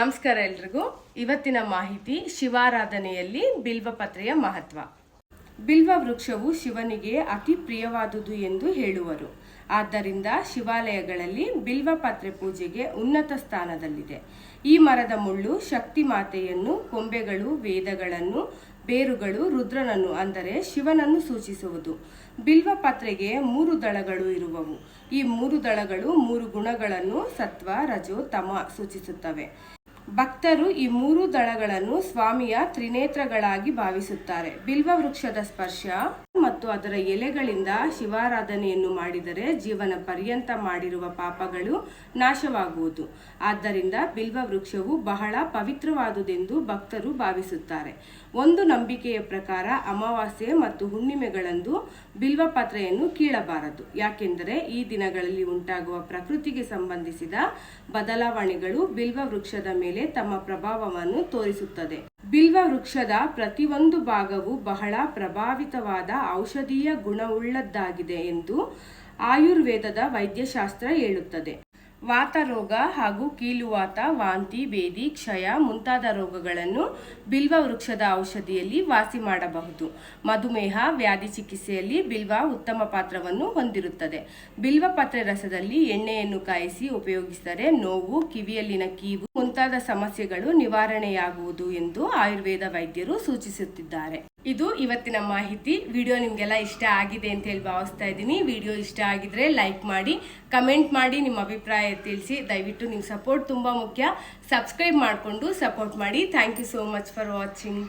ನಮಸ್ಕಾರ ಎಲ್ರಿಗೂ. ಇವತ್ತಿನ ಮಾಹಿತಿ ಶಿವಾರಾಧನೆಯಲ್ಲಿ ಬಿಲ್ವಪತ್ರೆಯ ಮಹತ್ವ. ಬಿಲ್ವ ವೃಕ್ಷವು ಶಿವನಿಗೆ ಅತಿ ಪ್ರಿಯವಾದುದು ಎಂದು ಹೇಳುವರು. ಆದ್ದರಿಂದ ಶಿವಾಲಯಗಳಲ್ಲಿ ಬಿಲ್ವಪತ್ರೆ ಪೂಜೆಗೆ ಉನ್ನತ ಸ್ಥಾನದಲ್ಲಿದೆ. ಈ ಮರದ ಮುಳ್ಳು, ಶಕ್ತಿ ಮಾತೆಯನ್ನು, ಕೊಂಬೆಗಳು, ವೇದಗಳನ್ನು, ಬೇರುಗಳು, ರುದ್ರನನ್ನು, ಅಂದರೆ ಶಿವನನ್ನು ಸೂಚಿಸುವುದು. ಬಿಲ್ವಪತ್ರೆಗೆ ಮೂರು ದಳಗಳು ಇರುವವು. ಈ ಮೂರು ದಳಗಳು ಮೂರು ಗುಣಗಳನ್ನು ಸತ್ವ, ರಜೋ, ತಮ ಸೂಚಿಸುತ್ತವೆ. ಭಕ್ತರು ಈ ಮೂರು ದಳಗಳನ್ನು ಸ್ವಾಮಿಯ ತ್ರಿನೇತ್ರಗಳಾಗಿ ಭಾವಿಸುತ್ತಾರೆ. ಬಿಲ್ವ ವೃಕ್ಷದ ಸ್ಪರ್ಶ. ಮತ್ತು ಅದರ ಎಲೆಗಳಿಂದ ಶಿವಾರಾಧನೆಯನ್ನು ಮಾಡಿದರೆ ಜೀವನ ಪರ್ಯಂತ ಮಾಡಿರುವ ಪಾಪಗಳು ನಾಶವಾಗುವುದು. ಆದ್ದರಿಂದ ಬಿಲ್ವ ವೃಕ್ಷವು ಬಹಳ ಪವಿತ್ರವಾದುದೆಂದು ಭಕ್ತರು ಭಾವಿಸುತ್ತಾರೆ. ಒಂದು ನಂಬಿಕೆಯ ಪ್ರಕಾರ ಅಮಾವಾಸ್ಯೆ ಮತ್ತು ಹುಣ್ಣಿಮೆಗಳಂದು ಬಿಲ್ವ ಬಿಲ್ವಪತ್ರೆಯನ್ನು ಕೀಳಬಾರದು. ಯಾಕೆಂದರೆ ಈ ದಿನಗಳಲ್ಲಿ ಉಂಟಾಗುವ ಪ್ರಕೃತಿಗೆ ಸಂಬಂಧಿಸಿದ ಬದಲಾವಣೆಗಳು ಬಿಲ್ವ ವೃಕ್ಷದ ಮೇಲೆ ತಮ್ಮ ಪ್ರಭಾವವನ್ನು ತೋರಿಸುತ್ತದೆ. ಬಿಲ್ವ ವೃಕ್ಷದ ಪ್ರತಿಯೊಂದು ಭಾಗವು ಬಹಳ ಪ್ರಭಾವಿತವಾದ ಔಷಧೀಯ ಗುಣವುಳ್ಳದ್ದಾಗಿದೆ ಎಂದು ಆಯುರ್ವೇದದ ವೈದ್ಯಶಾಸ್ತ್ರ ಹೇಳುತ್ತದೆ. ವಾತ ರೋಗ ಹಾಗೂ ಕೀಲುವಾತ, ವಾಂತಿ ಬೇದಿ ಕ್ಷಯ ಮುಂತಾದ ರೋಗಗಳನ್ನು ಬಿಲ್ವ ವೃಕ್ಷದ ಔಷಧಿಯಲ್ಲಿ ವಾಸಿ ಮಾಡಬಹುದು. ಮಧುಮೇಹ, ವ್ಯಾಧಿ ಚಿಕಿತ್ಸೆಯಲ್ಲಿ ಬಿಲ್ವ ಉತ್ತಮ ಪಾತ್ರವನ್ನು ಹೊಂದಿರುತ್ತದೆ. ಬಿಲ್ವ ಪತ್ರೆ ರಸದಲ್ಲಿ ಎಣ್ಣೆಯನ್ನು ಕಾಯಿಸಿ ಉಪಯೋಗಿಸಿದರೆ ನೋವು, ಕಿವಿಯಲ್ಲಿನ ಕೀವು ಮುಂತಾದ ಸಮಸ್ಯೆಗಳು ನಿವಾರಣೆಯಾಗುವುದು ಎಂದು ಆಯುರ್ವೇದ ವೈದ್ಯರು ಸೂಚಿಸುತ್ತಿದ್ದಾರೆ. ಇದು ಇವತ್ತಿನ ಮಾಹಿತಿ. ವಿಡಿಯೋ ನಿಮಗೆಲ್ಲ ಇಷ್ಟ ಆಗಿದೆ ಅಂತ ಹೇಳಿ ಭಾವಿಸ್ತಾ ಇದ್ದೀನಿ. ವಿಡಿಯೋ ಇಷ್ಟ ಆಗಿದ್ರೆ ಲೈಕ್ ಮಾಡಿ, ಕಮೆಂಟ್ ಮಾಡಿ, ನಿಮ್ಮ ಅಭಿಪ್ರಾಯ ತಿಳಿಸಿ. ದಯವಿಟ್ಟು ನಿಮ್ಮ ಸಪೋರ್ಟ್ ತುಂಬ ಮುಖ್ಯ. ಸಬ್ಸ್ಕ್ರೈಬ್ ಮಾಡಿಕೊಂಡು ಸಪೋರ್ಟ್ ಮಾಡಿ. Thank you so much for watching.